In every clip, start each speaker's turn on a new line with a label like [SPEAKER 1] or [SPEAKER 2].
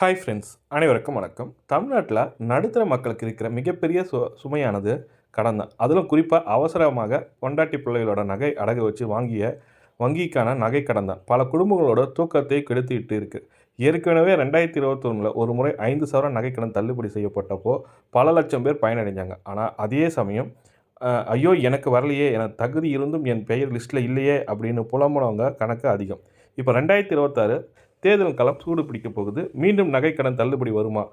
[SPEAKER 1] Hi friends அனைவருக்கும் வணக்கம். தமிழ்நாட்டில் நடுத்தர மக்களுக்கு இருக்கிற மிகப்பெரிய சு சுமையானது கடன் தான். அதிலும் குறிப்பாக அவசரமாக பொண்டாட்டி பிள்ளைகளோட நகை அடகு வச்சு வாங்கிய வங்கிக்கான நகை கடன் தான். பல குடும்பங்களோட தூக்கத்தை கெடுத்துக்கிட்டு இருக்குது ஏற்கனவே ரெண்டாயிரத்தி இருபத்தொன்னில் ஒரு முறை ஐந்து சவரன் நகைக்கடன் தள்ளுபடி செய்யப்பட்டப்போ பல லட்சம் பேர் பயனடைஞ்சாங்க. ஆனால் அதே சமயம் ஐயோ எனக்கு வரலையே எனக்கு தகுதி இருந்தும் என் பெயர் லிஸ்ட்டில் இல்லையே அப்படின்னு புலம்புனவங்க கணக்கு அதிகம். இப்போ ரெண்டாயிரத்தி இருபத்தாறு தேர்தல் களம் சூடு பிடிக்க போகுது. மீண்டும் நகைக்கடன் தள்ளுபடி வருமா?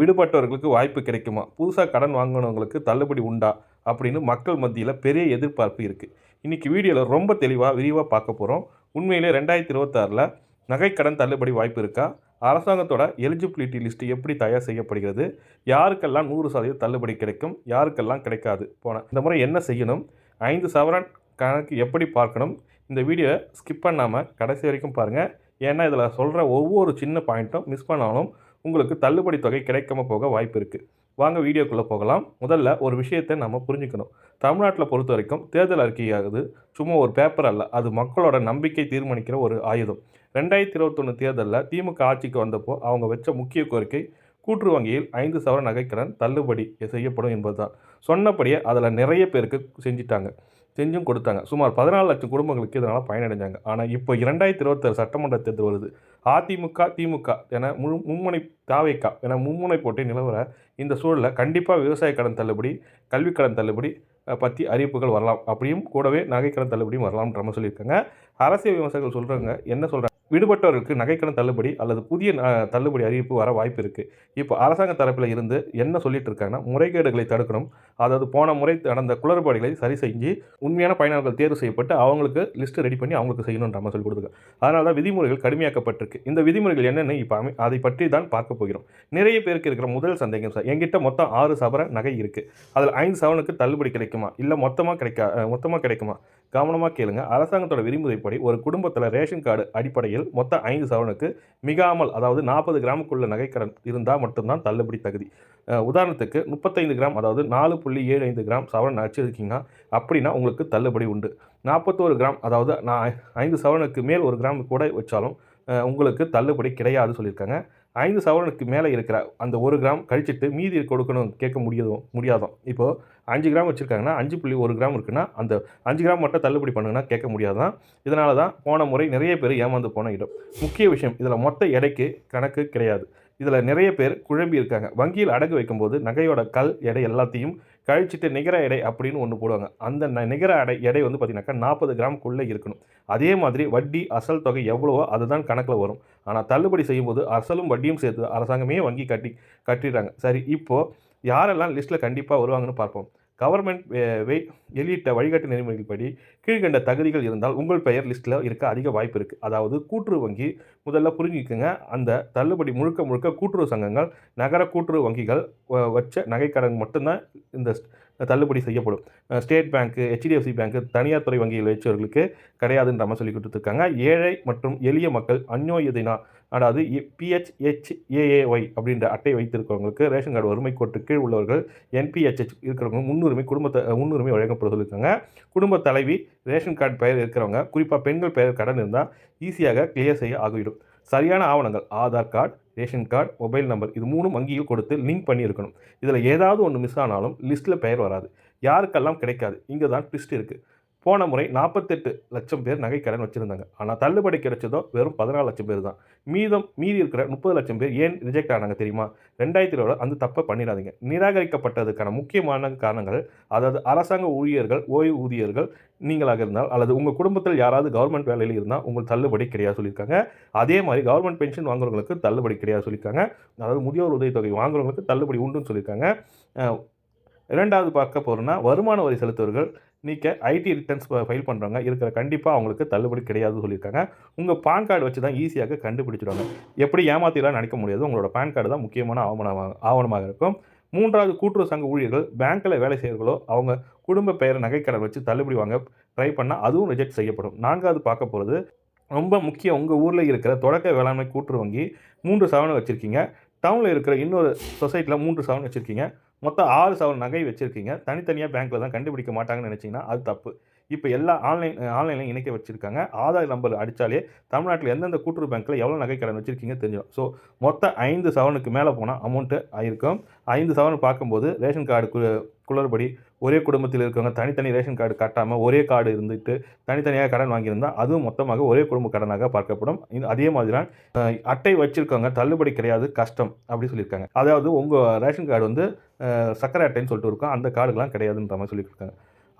[SPEAKER 1] விடுபட்டவர்களுக்கு வாய்ப்பு கிடைக்குமா? புதுசாக கடன் வாங்கினவங்களுக்கு தள்ளுபடி உண்டா? அப்படின்னு மக்கள் மத்தியில் பெரிய எதிர்பார்ப்பு இருக்குது இன்றைக்கி வீடியோவில் ரொம்ப தெளிவாக விரிவாக பார்க்க போகிறோம் உண்மையிலே ரெண்டாயிரத்தி இருபத்தாறில் நகைக்கடன் தள்ளுபடி வாய்ப்பு இருக்கா? அரசாங்கத்தோட எலிஜிபிலிட்டி லிஸ்ட் எப்படி தயார் செய்யப்படுகிறது? யாருக்கெல்லாம் நூறு சதவீதம் தள்ளுபடி கிடைக்கும்? யாருக்கெல்லாம் கிடைக்காது? போன இந்த முறை என்ன செய்யணும்? ஐந்து சவரன் கணக்கு எப்படி பார்க்கணும்? இந்த வீடியோவை ஸ்கிப் பண்ணாமல் கடைசி வரைக்கும் பாருங்கள் ஏன்னா இதில் சொல்கிற ஒவ்வொரு சின்ன பாயிண்ட்டும் மிஸ் பண்ணாலும் உங்களுக்கு தள்ளுபடி தொகை கிடைக்காம போக வாய்ப்பு இருக்குது வாங்க வீடியோக்குள்ளே போகலாம். முதல்ல ஒரு விஷயத்தை நம்ம புரிஞ்சுக்கணும். தமிழ்நாட்டில் பொறுத்த வரைக்கும் தேர்தல் அறிக்கையாகுது. சும்மா ஒரு பேப்பர் அல்ல. அது மக்களோட நம்பிக்கை தீர்மானிக்கிற ஒரு ஆயுதம். ரெண்டாயிரத்தி இருபத்தொன்று தேர்தலில் திமுக ஆட்சிக்கு வந்தப்போ அவங்க வச்ச முக்கிய கோரிக்கை கூற்று வங்கியில் ஐந்து சவர நகைக்கடன் தள்ளுபடி செய்யப்படும் என்பதுதான். சொன்னபடியே அதில் நிறைய பேருக்கு செஞ்சிட்டாங்க. செஞ்சும் கொடுத்தாங்க. சுமார் பதினாலு லட்சம் குடும்பங்களுக்கு இதனால் பயனடைஞ்சாங்க. ஆனால் இப்போ இரண்டாயிரத்தி இருபத்தாறு சட்டமன்ற தேர்தல் வருது. அதிமுக திமுக என முழு மும்முனை தாவைக்கா என மும்முனை போட்டி நிலவர இந்த சூழலில் கண்டிப்பாக விவசாய கடன் தள்ளுபடி கல்விக் கடன் தள்ளுபடி பற்றி அறிவிப்புகள் வரலாம். அப்படியும் கூடவே நகைக்கடன் தள்ளுபடியும் வரலாம்ன்ற மாதிரி சொல்லியிருக்காங்க. அரசியல் விமர்சகர்கள் சொல்கிறாங்க என்ன சொல்கிறாங்க விடுபட்டவர்களுக்கு நகைக்கடன் தள்ளுபடி அல்லது புதிய தள்ளுபடி அறிவிப்பு வர வாய்ப்பு இருக்குது இப்போ அரசாங்க தரப்பில் இருந்து என்ன சொல்லிட்டு இருக்காங்கன்னா முறைகேடுகளை தடுக்கணும். அதாவது போன முறை நடந்த குளறுபாடுகளை சரி செஞ்சு உண்மையான பயனாளர்கள் தேர்வு செய்யப்பட்டு அவங்களுக்கு லிஸ்ட்டு ரெடி பண்ணி அவங்களுக்கு செய்யணுன்ற மாதிரி சொல்லி கொடுத்துருக்காங்க. அதனால தான் விதிமுறைகள் கடுமையாக்கப்பட்டிருக்கு. இந்த விதிமுறைகள் என்னென்னு? இப்போ அதை பற்றி தான் பார்க்க போகிறோம். நிறைய பேருக்கு இருக்கிற முதல் சந்தேகம் சார் என்கிட்ட மொத்தம் ஆறு சவர நகை இருக்குது அதில் ஐந்து சவனுக்கு தள்ளுபடி கிடைக்குமா? இல்லை மொத்தமாக கிடைக்கா மொத்தமாக கிடைக்குமா? கவனமாக கேளுங்க. அரசாங்கத்தோட விதிமுறைப்படி ஒரு குடும்பத்தில் ரேஷன் கார்டு அடிப்படையில் மொத்தம் ஐந்து சவனுக்கு மிகாமல் அதாவது நாற்பது கிராமுக்குள்ள நகைக்கடன் இருந்தால் மட்டும்தான் தள்ளுபடி தகுதி. உதாரணத்துக்கு முப்பத்தைந்து கிராம் அதாவது நாலு புள்ளி ஏழு ஐந்து கிராம் சவரன் அடிச்சிருக்கீங்கன்னா அப்படின்னா உங்களுக்கு தள்ளுபடி உண்டு. நாற்பத்தோரு கிராம் அதாவது நான் ஐந்து சவரனுக்கு மேல் ஒரு கிராம் கூட வச்சாலும் உங்களுக்கு தள்ளுபடி கிடையாது சொல்லியிருக்காங்க. ஐந்து சவரனுக்கு மேலே இருக்கிற அந்த ஒரு கிராம் கழிச்சிட்டு மீதி கொடுக்கணும் கேட்க முடியாதோ முடியாதோம் இப்போது அஞ்சு கிராம் வச்சுருக்காங்கன்னா அஞ்சு புள்ளி ஒரு கிராம் இருக்குன்னா அந்த அஞ்சு கிராம் மட்டும் தள்ளுபடி பண்ணுங்கன்னா கேட்க முடியாதான் இதனால தான் போன முறை நிறைய பேர் ஏமாந்து போன இடம். முக்கிய விஷயம் இதில் மொத்த எடைக்கு கணக்கு கிடையாது. இதில் நிறைய பேர் குழம்பி இருக்காங்க. வங்கியில் அடகு வைக்கும்போது நகையோட கல் எடை எல்லாத்தையும் கழிச்சிட்டு நிகர எடை அப்படின்னு ஒன்று போடுவாங்க. அந்த ந- நிகர எடை எடை வந்து பார்த்திங்கனாக்கா நாற்பது கிராம்குள்ளே இருக்கணும். அதே மாதிரி வட்டி அசல் தொகை எவ்வளவோ அதுதான் கணக்கில் வரும். ஆனால் தள்ளுபடி செய்யும்போது அசலும் வட்டியும் சேர்த்து அரசாங்கமே வங்கி கட்டி கட்டிடுறாங்க. சரி இப்போது யாரெல்லாம் லிஸ்ட்டில் கண்டிப்பாக வருவாங்கன்னு பார்ப்போம். கவர்மெண்ட் வெளியிட்ட வழிகாட்டு நெறிமுறைகள்படி கீழ்கண்ட தகுதிகள் இருந்தால் உங்கள் பெயர் லிஸ்ட்டில் இருக்க அதிக வாய்ப்பு இருக்குது அதாவது கூட்டுறவு வங்கி முதல்ல புரிஞ்சுக்கோங்க. அந்த தள்ளுபடி முழுக்க முழுக்க கூட்டுறவு சங்கங்கள் நகர கூட்டுறவு வங்கிகள் வச்ச நகைக்கடன் மட்டும்தான் இந்த தள்ளுபடி செய்யப்படும். ஸ்டேட் பேங்க்கு ஹெச்டிஎஃப்சி பேங்க்கு தனியார் துறை வங்கியில் வச்சவர்களுக்கு கிடையாதுன்ற மாதிரி சொல்லி கொடுத்துருக்காங்க. ஏழை மற்றும் எளிய மக்கள் அந்யோயதினா அதாவது பிஹெச்ஹெச்ஏஏஒய் அப்படின்ற அட்டை வைத்திருக்கிறவங்களுக்கு ரேஷன் கார்டு வறுமை கோட்டு கீழ் உள்ளவர்கள் என்பிஹெச்ஹெச் இருக்கிறவங்க முன்னுரிமை குடும்பத்தை முன்னுரிமை வழங்கப்பட சொல்லியிருக்காங்க குடும்ப தலைவி ரேஷன் கார்டு பெயர் இருக்கிறவங்க குறிப்பாக பெண்கள் பெயர் கடன் இருந்தால் ஈஸியாக கிளியர் செய்ய ஆகிவிடும். சரியான ஆவணங்கள் Aadhaar card ration card mobile number இது மூணும் வங்கியில் கொடுத்து லிங்க் பண்ணியிருக்கணும். இதில் ஏதாவது ஒன்று மிஸ் ஆனாலும் லிஸ்ட்டில் பெயர் வராது. யாருக்கெல்லாம் கிடைக்காது. இங்கே தான் ட்விஸ்ட் இருக்குது போன முறை நாற்பத்தெட்டு லட்சம் பேர் நகைக்கடன் வச்சுருந்தாங்க. ஆனால் தள்ளுபடி கிடைச்சதோ வெறும் பதினாலு லட்சம் பேர் தான். மீதம் மீதி இருக்கிற முப்பது லட்சம் பேர் ஏன் ரிஜெக்ட் ஆனாங்க தெரியுமா? ரெண்டாயிரத்தி இருபது அந்த தப்பை பண்ணிடாதீங்க. நிராகரிக்கப்பட்டதுக்கான முக்கியமான காரணங்கள் அதாவது அரசாங்க ஊழியர்கள் ஓய்வூதியர்கள் நீங்களாக இருந்தால் அல்லது உங்கள் குடும்பத்தில் யாராவது கவர்மெண்ட் வேலையில் இருந்தால் உங்களுக்கு தள்ளுபடி கிடையாது சொல்லியிருக்காங்க. அதே மாதிரி கவர்மெண்ட் பென்ஷன் வாங்குறவங்களுக்கு தள்ளுபடி கிடையாது சொல்லியிருக்காங்க. அதாவது முதியோர் உதவித்தொகை வாங்குறவங்களுக்கு தள்ளுபடி உண்டுன்னு சொல்லியிருக்காங்க. இரண்டாவது பார்க்க போகிறோன்னா வருமான வரி செலுத்துவர்கள் நீக்க ஐடி ரிட்டர்ன்ஸ் ஃபைல் பண்ணுறவங்க இருக்கிற கண்டிப்பாக அவங்களுக்கு தள்ளுபடி கிடையாது சொல்லியிருக்காங்க. உங்கள் பான் கார்டு வச்சு தான் ஈஸியாக கண்டுபிடிச்சிடுவாங்க. எப்படி ஏமாத்திலாம் நினைக்க முடியாது உங்களோட பான் கார்டு தான் முக்கியமான ஆவணமாக ஆவணமாக இருக்கும். மூன்றாவது கூட்டுறவு சங்க ஊழியர்கள் பேங்க்கில் வேலை செய்கிறவர்களோ அவங்க குடும்ப பெயர் நகைக்கடன் வச்சு தள்ளுபடி வாங்க ட்ரை பண்ணால் அதுவும் ரிஜெக்ட் செய்யப்படும். நான்காவது பார்க்க போகிறது ரொம்ப முக்கியம் உங்கள் ஊரில் இருக்கிற தொடக்க வேளாண்மை கூட்டுறவு வங்கி மூன்று சவனை வச்சுருக்கீங்க. டவுனில் இருக்கிற இன்னொரு சொசைட்டியில் மூன்று சவன் வச்சுருக்கீங்க. மொத்தம் ஆறு சவரன் நகை வச்சுருக்கீங்க. தனித்தனியாக பேங்க்கில் தான் கண்டுபிடிக்க மாட்டாங்கன்னு நினச்சிங்கன்னா அது தப்பு. இப்போ எல்லா ஆன்லைன் ஆன்லைனில் இணைக்க வச்சுருக்காங்க. ஆதார் நம்பர் அடித்தாலே தமிழ்நாட்டில் எந்தெந்த கூட்டுறவு பேங்க்கில் எவ்வளோ நகை கடன் வச்சுருக்கீங்க தெரிஞ்சிடும். ஸோ மொத்தம் ஐந்து சவரனுக்கு மேலே போனால் அமௌண்ட்டு ஆயிருக்கும். ஐந்து சவரன் பார்க்கும்போது ரேஷன் கார்டு கு குளறுபடி ஒரே குடும்பத்தில் இருக்கவங்க தனித்தனி ரேஷன் கார்டு கட்டாமல் ஒரே கார்டு இருந்துட்டு தனித்தனியாக கடன் வாங்கியிருந்தால் அதுவும் மொத்தமாக ஒரே குடும்ப கடனாக பார்க்கப்படும். அதே மாதிரி தான் அட்டை வச்சுருக்கவங்க தள்ளுபடி கிடையாது கஷ்டம் அப்படி சொல்லியிருக்காங்க. அதாவது உங்கள் ரேஷன் கார்டு வந்து சக்கரை அட்டைன்னு சொல்லிட்டு இருக்கும். அந்த கார்டுலாம் கிடையாதுன்ற மாதிரி சொல்லியிருக்காங்க.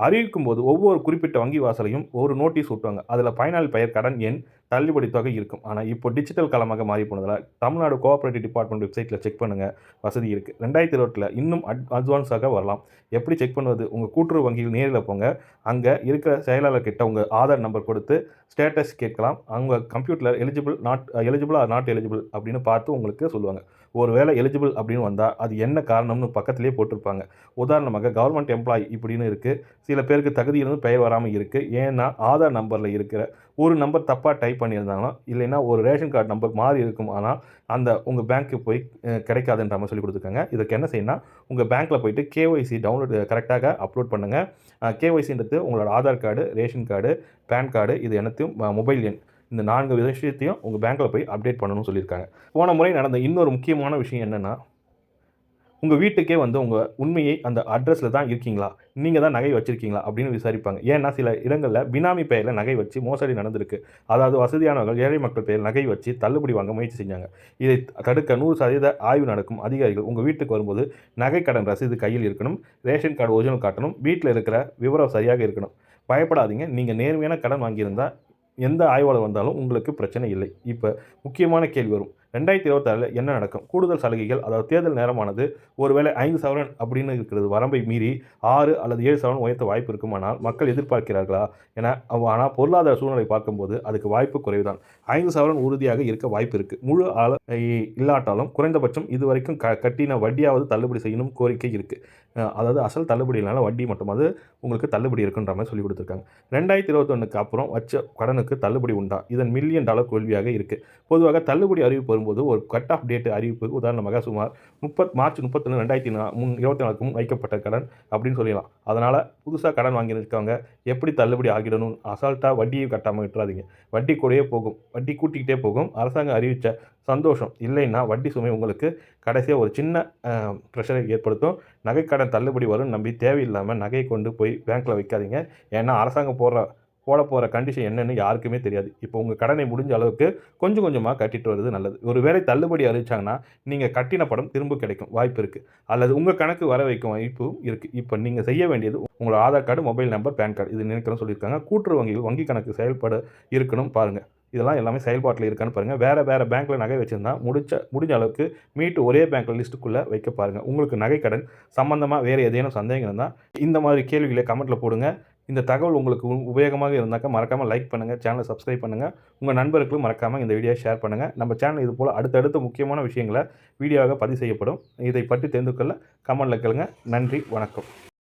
[SPEAKER 1] அறிவிக்கும் போது ஒவ்வொரு குறிப்பிட்ட வங்கி வாசலையும் ஒரு நோட்டீஸ் ஒட்டுவாங்க. அதில் பயனாளி பெயர் கடன் எண் தள்ளுபடி தொகை இருக்கும். ஆனால் இப்போ டிஜிட்டல் காலமாக மாறி போனதால் தமிழ்நாடு கோஆப்ரேட்டிவ் டிபார்ட்மெண்ட் வெப்சைட்டில் செக் பண்ணுங்கள் வசதி இருக்குது ரெண்டாயிரத்தி இருபத்தில் இன்னும் அட் அட்வான்ஸாக வரலாம். எப்படி செக் பண்ணுவது? உங்கள் கூட்டுறவு வங்கியில் நேரில் போங்க. அங்கே இருக்கிற செயலாளர் கிட்ட உங்கள் ஆதார் நம்பர் கொடுத்து ஸ்டேட்டஸ் கேட்கலாம். அவங்க கம்ப்யூட்டரில் eligible not eligible or not eligible அப்படின்னு பார்த்து உங்களுக்கு சொல்லுவாங்க. ஒருவேளை எலிஜிபிள் அப்படின்னு வந்தால் அது என்ன காரணம்னு பக்கத்துலேயே போட்டிருப்பாங்க. உதாரணமாக கவர்மெண்ட் எம்ப்ளாயி இப்படின்னு இருக்குது சில பேருக்கு தகுதியிலிருந்து பெயர் வராமல் இருக்குது ஏன்னா ஆதார் நம்பரில் இருக்கிற ஒரு நம்பர் தப்பாக டைப் பண்ணியிருந்தாங்கன்னா இல்லைன்னா ஒரு ரேஷன் கார்டு நம்பர் மாறி இருக்கும் ஆனால் அந்த உங்கள் பேங்க்கு போய் கிடைக்காதுன்ற மாதிரி சொல்லி கொடுத்துருக்காங்க. இதுக்கு என்ன செய்யணும்னா உங்கள் பேங்க்கில் போயிட்டு கேஒய்சி டவுன்லோட் கரெக்டாக அப்லோட் பண்ணுங்கள் கேஒய்சின்றது உங்களோட Aadhaar card ration card PAN card இது எனத்தையும் மொபைல் எண் இந்த நான்கு விஷயத்தையும் உங்கள் பேங்க்கில் போய் அப்டேட் பண்ணணும்னு சொல்லியிருக்காங்க. போன முறை நடந்த இன்னொரு முக்கியமான விஷயம் என்னென்னா உங்கள் வீட்டுக்கே வந்து உங்கள் உண்மையை அந்த அட்ரஸில் தான் இருக்கீங்களா? நீங்கள் தான் நகை வச்சுருக்கீங்களா? அப்படின்னு விசாரிப்பாங்க. ஏன்னா சில இடங்களில் பினாமி பெயரில் நகை வச்சு மோசடி நடந்திருக்கு. அதாவது வசதியானவர்கள் ஏழை மக்கள் பெயர் நகை வச்சு தள்ளுபடி வாங்க முயற்சி செஞ்சாங்க. இதை தடுக்க நூறு சதவீத ஆய்வு நடக்கும் அதிகாரிகள் உங்கள் வீட்டுக்கு வரும்போது நகை கடன் ரசீது கையில் இருக்கணும் ரேஷன் கார்டு ஒரிஜினல் காட்டணும் வீட்டில் இருக்கிற விவரம் சரியாக இருக்கணும். பயப்படாதீங்க. நீங்கள் நேர்மையான கடன் வாங்கியிருந்தால் எந்த ஆய்வாளர் வந்தாலும் உங்களுக்கு பிரச்சனை இல்லை. இப்போ முக்கியமான கேள்வி வரும். ரெண்டாயிரத்தி இருபத்தாறில் என்ன நடக்கும்? கூடுதல் சலுகைகள் அதாவது தேர்தல் நேரமானது ஒருவேளை ஐந்து சவரன் அப்படின்னு இருக்கிறது வரம்பை மீறி ஆறு அல்லது ஏழு சவரன் உயர்த்த வாய்ப்பு இருக்குமானால் மக்கள் எதிர்பார்க்கிறார்களா? என ஆனால் பொருளாதார சூழ்நிலை பார்க்கும்போது அதுக்கு வாய்ப்பு குறைவுதான். ஐந்து சவரன் உறுதியாக இருக்க வாய்ப்பு இருக்குது முழு ஆள இ- இல்லாட்டாலும் குறைந்தபட்சம் இதுவரைக்கும் க கட்டின வட்டியாவது தள்ளுபடி செய்யணும் கோரிக்கை இருக்குது அதாவது அசல் தள்ளுபடி இல்லைனாலும் வட்டி மட்டுமாவது உங்களுக்கு தள்ளுபடி இருக்குன்ற மாதிரி சொல்லி கொடுத்துருக்காங்க. ரெண்டாயிரத்தி இருபத்தொன்னுக்கு அப்புறம் வச்ச கடனுக்கு தள்ளுபடி உண்டா? இதன் மில்லியன் டாலர் கேள்வியாக இருக்குது பொதுவாக தள்ளுபடி அறிவிப்பு வரும்போது ஒரு கட் ஆஃப் டேட் அறிவிப்பு உதாரணமாக சுமார் முப்பத் மார்ச் முப்பத்தொன்று ரெண்டாயிரத்தி நா முன் இருபத்தி நாலுக்கு முன் வைக்கப்பட்ட கடன் அப்படின்னு சொல்லலாம் அதனால் புதுசாக கடன் வாங்கியிருக்கவங்க எப்படி தள்ளுபடி ஆகிடணும்? அசால்ட்டாக வட்டியை கட்டாமல் விட்டுறாதீங்க. வட்டி கூடயே போகும். வட்டி கூட்டிக்கிட்டே போகும். அரசாங்கம் அறிவித்த சந்தோஷம் இல்லைன்னா வட்டி சுமை உங்களுக்கு கடைசியாக ஒரு சின்ன ப்ரெஷரை ஏற்படுத்தும். நகைக்கடன் தள்ளுபடி வரும் நம்பி தேவையில்லாமல் நகையை கொண்டு போய் பேங்க்கில் வைக்காதீங்க. ஏன்னா அரசாங்கம் போடுற போட போகிற கண்டிஷன் என்னென்னு யாருக்குமே தெரியாது. இப்போ உங்கள் கடனை முடிஞ்ச அளவுக்கு கொஞ்சம் கொஞ்சமாக கட்டிட்டு வருது நல்லது. ஒரு வேளை தள்ளுபடி அறிவிச்சாங்கன்னா நீங்கள் கட்டின படம் திரும்ப கிடைக்கும். வாய்ப்பு இருக்குது அல்லது உங்கள் கணக்கு வர வைக்கும் வாய்ப்பும் இருக்குது இப்போ நீங்கள் செய்ய வேண்டியது உங்களோட Aadhaar card mobile number PAN card. இது நினைக்கிறோம் சொல்லியிருக்காங்க. கூட்டுறவு வங்கியில் வங்கி கணக்கு செயல்பட இருக்கணும் பாருங்கள் இதெல்லாம் எல்லாமே செயல்பாட்டில் இருக்கான்னு பாருங்கள் வேறு வேறு பேங்க்கில் நகை வச்சுருந்தா முடிச்ச முடிஞ்ச அளவுக்கு மீட்டு ஒரே பேங்க்கில் லிஸ்ட்டுக்குள்ளே வைக்க பாருங்கள் உங்களுக்கு நகை கடன் சம்மந்தமாக வேறு ஏதேனும் சந்தேகம் இருந்தால் இந்த மாதிரி கேள்விகளை கமெண்ட்டில் போடுங்க. இந்த தகவல் உங்களுக்கு உ- உபயோகமாக இருந்தாக்கா மறக்காமல் லைக் பண்ணுங்கள் சேனலை சப்ஸ்கிரைப் பண்ணுங்கள் உங்கள் நண்பர்களுக்கும் மறக்காமல் இந்த வீடியோ ஷேர் பண்ணுங்கள் நம்ம சேனல் இது போல் அடுத்தடுத்த முக்கியமான விஷயங்களை வீடியோவாக பதிவு செய்யப்படும். இதை பற்றி தெரிந்து கொள்ள கமெண்டில் கேளுங்க. நன்றி வணக்கம்.